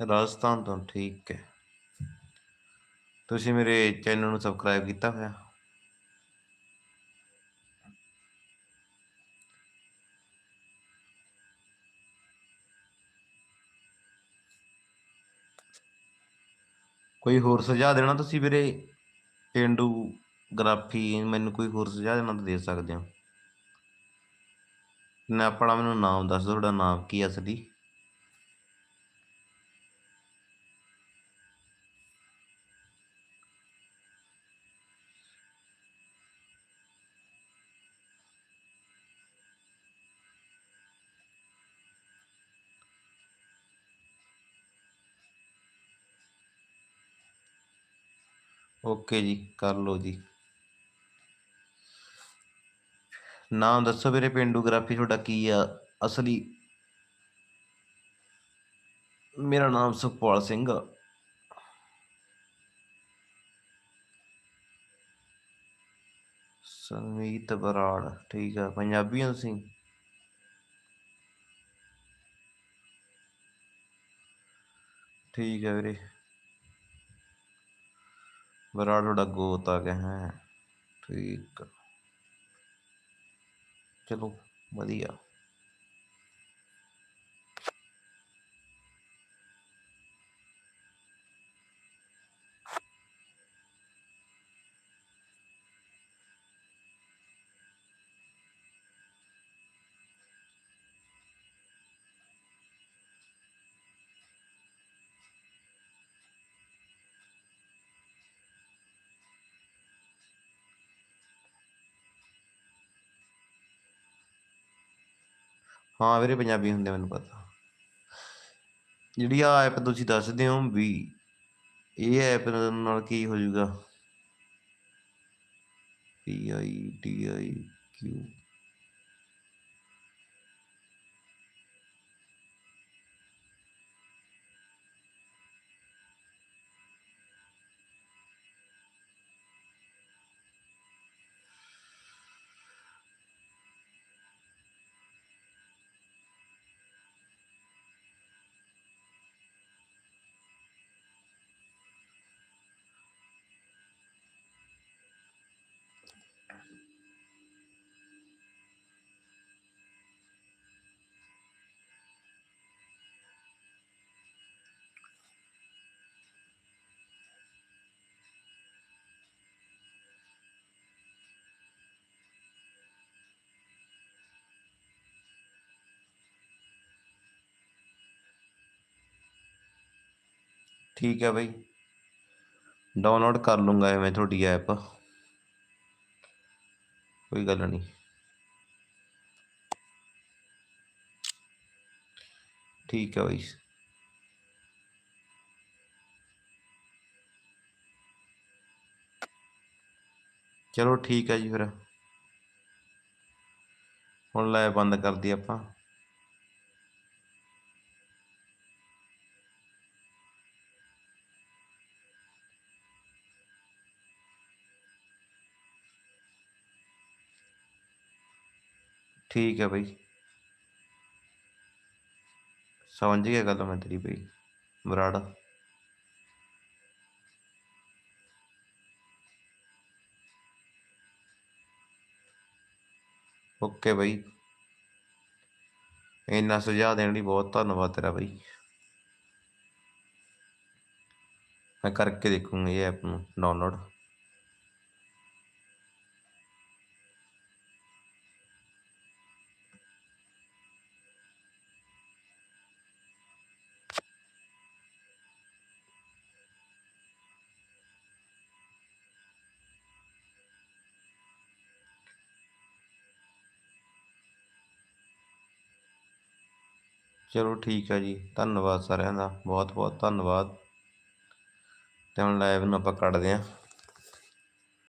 ਰਾਜਸਥਾਨ ਤੋਂ, ਠੀਕ ਹੈ। ਤੁਸੀਂ ਮੇਰੇ ਚੈਨਲ ਨੂੰ ਸਬਸਕ੍ਰਾਈਬ ਕੀਤਾ ਹੋਇਆ? ਕੋਈ ਹੋਰ ਸੁਝਾਅ ਦੇਣਾ ਤੁਸੀਂ ਵੀਰੇ? ਪੇਂਡੂ ਗ੍ਰਾਫੀ, ਮੈਨੂੰ ਕੋਈ ਹੋਰ ਸੁਝਾਅ ਦੇਣਾ ਤਾਂ ਦੇ ਸਕਦੇ ਹੋ। ਨਾ ਆਪਣਾ ਮੈਨੂੰ ਨਾਮ ਦੱਸ ਦਿਓ, ਤੁਹਾਡਾ ਨਾਮ ਕੀ ਹੈ ਅਸਲੀ? ਓਕੇ ਜੀ, ਕਰ ਲਓ ਜੀ। ਨਾਮ ਦੱਸੋ ਵੀਰੇ ਪੇਂਡੂਗ੍ਰਾਫੀ ਤੁਹਾਡਾ ਕੀ ਆ? ਅਸਲੀ ਮੇਰਾ ਨਾਮ ਸੁਖਪਾਲ ਸਿੰਘ ਆ। ਸੰਮੀਤ ਬਰਾੜ, ਠੀਕ ਆ। ਪੰਜਾਬੀ ਹੋ ਤੁਸੀਂ? ਠੀਕ ਹੈ ਵੀਰੇ। ਬਰਾੜ ਤੁਹਾਡਾ ਗੋਤ ਆ ਗਿਆ ਹੈ। ਠੀਕ। ਚਲੋ ਵਧੀਆ। ਹਾਂ ਵੀਰੇ, ਪੰਜਾਬੀ ਹੁੰਦੇ ਮੈਨੂੰ ਪਤਾ। ਜਿਹੜੀ ਆ ਐਪ ਤੁਸੀਂ ਦੱਸਦੇ ਹੋ ਵੀ ਇਹ ਐਪ ਨਾਲ ਕੀ ਹੋ ਜਾਊਗਾ ਪੀ ਆਈ ਟੀ ਆਈ ਕਿਊ ਠੀਕ ਹੈ ਬਈ। ਡਾਊਨਲੋਡ ਕਰ ਲੂੰਗਾ ਮੈਂ ਤੁਹਾਡੀ ਐਪ ਕੋਈ ਗੱਲ ਨਹੀਂ। ਠੀਕ ਹੈ ਬਈ। ਚਲੋ ਠੀਕ ਹੈ ਜੀ ਫਿਰ। ਹੁਣ ਲੈ ਬੰਦ ਕਰਦੀ ਆਪਾਂ। ਠੀਕ ਹੈ ਬਈ। ਸਮਝ ਗਿਆ ਗੱਲ ਮੈਂ ਤੇਰੀ ਬਈ, ਬਰਾੜ। ਓਕੇ ਬਈ। ਇੰਨਾ ਸੁਝਾਅ ਦੇਣ ਲਈ ਬਹੁਤ ਧੰਨਵਾਦ ਤੇਰਾ ਬਈ। ਮੈਂ ਕਰਕੇ ਦੇਖੂੰਗਾ ਇਹ ਐਪ ਨੂੰ ਡਾਊਨਲੋਡ ਚਲੋ ਠੀਕ ਹੈ ਜੀ, ਧੰਨਵਾਦ ਸਾਰਿਆਂ ਦਾ ਬਹੁਤ ਬਹੁਤ ਧੰਨਵਾਦ। ਤੇ ਹੁਣ ਲਾਈਵ ਨੂੰ ਆਪਾਂ ਕੱਟਦੇ ਹਾਂ।